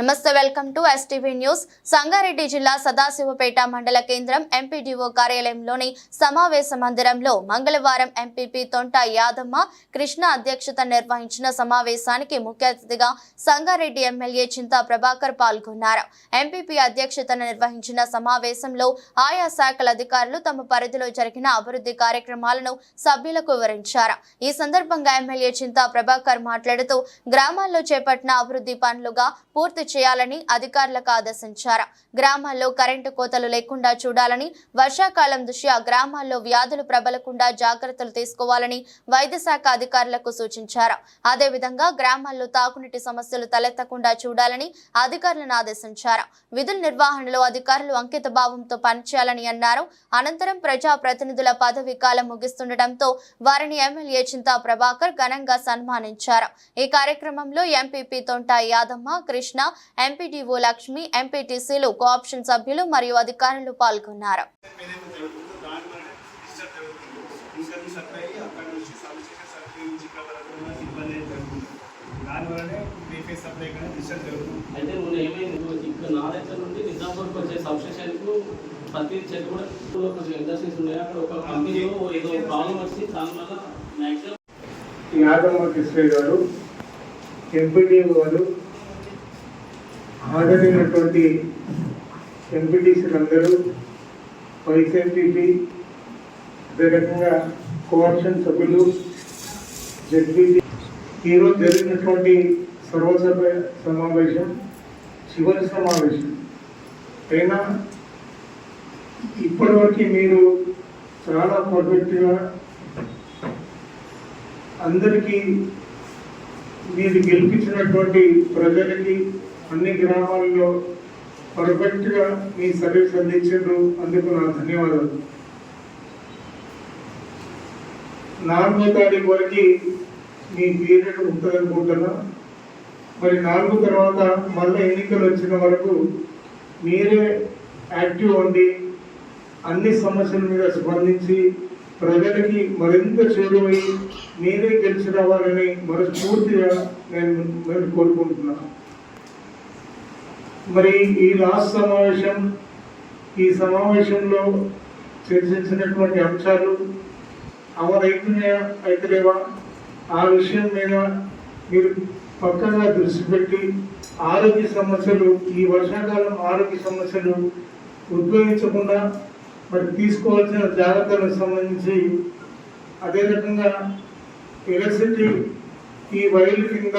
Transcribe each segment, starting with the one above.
నమస్తే welcome to STV news Sangareddy జిల్లా సదాశివపేట మండల కేంద్రం ఎంపీడీఓ కార్యాలయంలోని సమావేశ మందిరంలో మంగళవారం ఎంపీపీ తొంట యాదమ్మ కృష్ణ అధ్యక్షత నిర్వహించిన సమావేశానికి ముఖ్య అతిథిగా సంగారెడ్డి ఎమ్మెల్యే చింతా ప్రభాకర్ పాల్గొన్నారు. ఎంపీపీ అధ్యక్షతన నిర్వహించిన సమావేశంలో ఆయా శాఖల అధికారులు తమ పరిధిలో జరిగిన అభివృద్ధి కార్యక్రమాలను సభ్యులకు వివరించారు. ఈ సందర్భంగా ఎమ్మెల్యే చింతా ప్రభాకర్ మాట్లాడుతూ గ్రామాల్లో చేపట్టిన అభివృద్ధి పనులుగా పూర్తి చేయాలని అధికారులకు ఆదేశించారు. గ్రామాల్లో కరెంటు కోతలు లేకుండా చూడాలని వర్షాకాలం దృష్ట్యా గ్రామాల్లో వ్యాధులు ప్రబలకుండా జాగ్రత్తలు తీసుకోవాలని వైద్య శాఖ అధికారులకు సూచించారు. అదేవిధంగా గ్రామాల్లో తాగునీటి సమస్యలు తలెత్తకుండా చూడాలని అధికారులను ఆదేశించారు. విధుల నిర్వహణలో అధికారులు అంకిత భావంతో పనిచేయాలని అన్నారు. అనంతరం ప్రజా ప్రతినిధుల పదవి కాలం ముగిస్తుండటంతో వారిని ఎమ్మెల్యే చింతా ప్రభాకర్ ఘనంగా సన్మానించారు. ఈ కార్యక్రమంలో ఎంపీపీ తొంటా యాదమ్మ కృష్ణ ఎంపీడీఓ లక్ష్మి ఎంపీటీసీలు కోఆప్షన్ సభ్యులు మరియు అధికారులు పాల్గొన్నారు. అయితే జరుగుతుంది దానివల్లనే త్రీ ఫేజ్ సప్లై కానీ డిస్టర్బ్ జరుగుతుంది అయితే మొన్న ఏమైంది? ఇక్కడ నా దగ్గర నుండి నిజాంపూర్కి వచ్చే సబ్స్టేషన్కు ప్రతి చెట్టు కూడా ఇప్పుడు కొంచెం ఇండస్ట్రీస్ ఉన్నాయి. అక్కడ ఒక కంపెనీలో ఏదో ప్రాబ్లం వచ్చి దానివల్ల మ్యాక్సిమం యాదమ్మ కృష్ణ గారు ఎంపీడీ వారు హాజరైనటువంటి ఎంపీటీసీలందరూ వైస్ ఎంపీపీ అదే రకంగా కోఆప్షన్ సభ్యులు జడ్పీటీ. ఈరోజు జరిగినటువంటి సర్వసభ సమావేశం చివరి సమావేశం. అయినా ఇప్పటివరకు మీరు చాలా పర్ఫెక్ట్గా అందరికీ మీరు గెలిపించినటువంటి ప్రజలకి అన్ని గ్రామాల్లో పర్ఫెక్ట్గా మీ సర్వీస్ అందించారు అందుకు నా ధన్యవాదాలు. నాలుగో తారీఖు వరకు మీ పీరియడ్ ఉంటుంది అనుకుంటున్నా మరి నాలుగు తర్వాత మళ్ళీ ఎన్నికలు వచ్చిన వరకు మీరే యాక్టివ్ ఉండి అన్ని సమస్యల మీద స్పందించి ప్రజలకి మరింత చేరువై మీరే గెలిచి రావాలని మనస్ఫూర్తిగా నేను నేను కోరుకుంటున్నాను మరి ఈ లాస్ట్ సమావేశం ఈ సమావేశంలో చర్చించినటువంటి అంశాలు అమలవుతున్నాయా అయితలేవా ఆ విషయం మీద మీరు పక్కగా దృష్టి పెట్టి ఆరోగ్య సమస్యలు ఈ వర్షాకాలం ఆరోగ్య సమస్యలు ఉద్భవించకుండా మరి తీసుకోవాల్సిన జాగ్రత్తలకు సంబంధించి అదే రకంగా ఎలక్ట్రిసిటీ ఈ వైర్ల కింద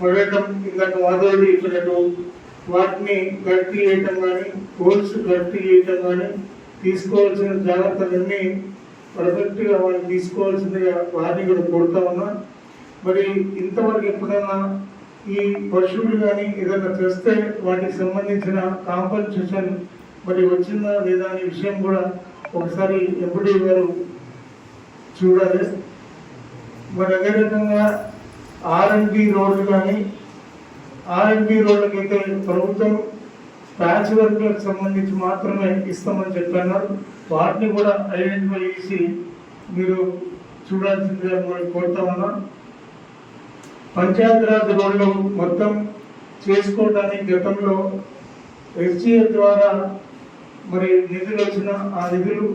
పడటం ఇందాక మాధవుడు చెప్పినట్టు వాటిని గట్టి చేయటం కానీ హోల్స్ గట్టి చేయటం కానీ తీసుకోవాల్సిన జాగ్రత్తలన్నీ పర్ఫెక్ట్గా వాళ్ళు తీసుకోవాల్సిందిగా వారిని కూడా కోరుతా ఉన్నా. మరి ఇంతవరకు ఎప్పుడన్నా ఈ పశువులు కానీ ఏదైనా తెస్తే వాటికి సంబంధించిన కాంపన్సేషన్ మరి వచ్చిందా లేదా అనే విషయం కూడా ఒకసారి ఎంపీ గారు చూడాలి. మరి అదే రకంగా ఆర్ఎండ్బి రోడ్లు కానీ ఆర్ఎంపీ రోడ్లకైతే ప్రభుత్వం ప్యాచ్ వర్క్లకు సంబంధించి మాత్రమే ఇస్తామని చెప్పన్నారు. వాటిని కూడా ఐడెంటిఫై చేసి మీరు చూడాల్సిందిగా కూడా కోరుతా ఉన్నాం. పంచాయతీరాజ్ రోడ్లు మొత్తం చేసుకోవడానికి గతంలో ఎస్జీఎఫ్ ద్వారా మరి నిధులు వచ్చిన ఆ నిధులు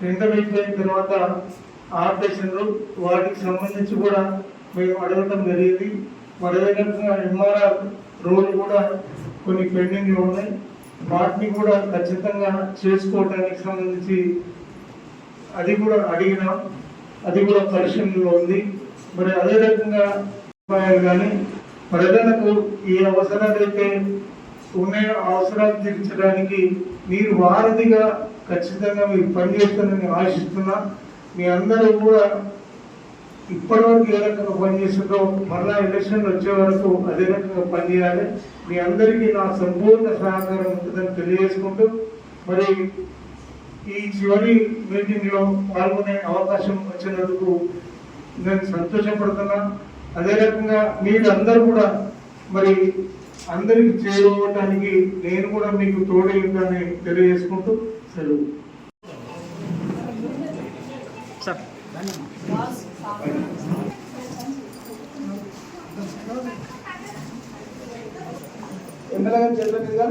టెండర్ అయిపోయిన తర్వాత ఆపరేషన్లు వాటికి సంబంధించి కూడా మేము అడగటం జరిగింది. మరి రకంగా ఎంఆర్ఆర్ రోల్ కూడా కొన్ని పెండింగ్లు ఉన్నాయి. వాటిని కూడా ఖచ్చితంగా చేసుకోవటానికి సంబంధించి అది కూడా అడిగినాం. అది కూడా పరిశీలనలో ఉంది. మరి అదే రకంగా ఉపాయాలు కానీ ప్రజలకు ఈ అవసరాలు అయితే అవసరాలు తీర్చడానికి మీరు వారధిగా ఖచ్చితంగా మీరు పనిచేస్తారని ఆశిస్తున్నా. మీ అందరూ కూడా ఇప్పటివరకు ఏ రకంగా పనిచేస్తుందో మరలా ఎలక్షన్ వచ్చే వరకు అదే రకంగా పనిచేయాలి మీ అందరికీ నా సంపూర్ణ సహకారం ఉంటుందని తెలియజేసుకుంటూ మరి ఈ చివరి మీటింగ్లో పాల్గొనే అవకాశం వచ్చినందుకు నేను సంతోషపడుతున్నా. అదే రకంగా మీరు అందరూ కూడా మరి అందరికి చేరుకోవటానికి నేను కూడా మీకు తోడై ఉంటానని తెలియజేసుకుంటూ సెలవు. ఎమ్మెల్యే గారి చేతుల మీదుగా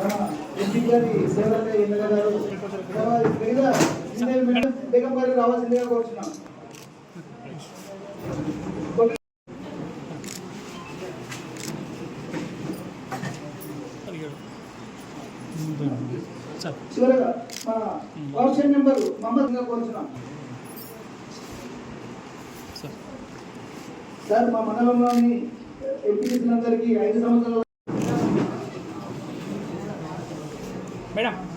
మన ఎంపీ గారి సేవలపై ఎమ్మెల్యే గారు మిగతా సింగల్ మేడం బేగం గారు రావాల్సిందిగా చివరగా మన కౌన్సిల్ మెంబర్ మహమ్మద్ సార్ మా మండలంలోని ఎంపీటీసీలందరికీ ఐదు సంవత్సరాలు మేడం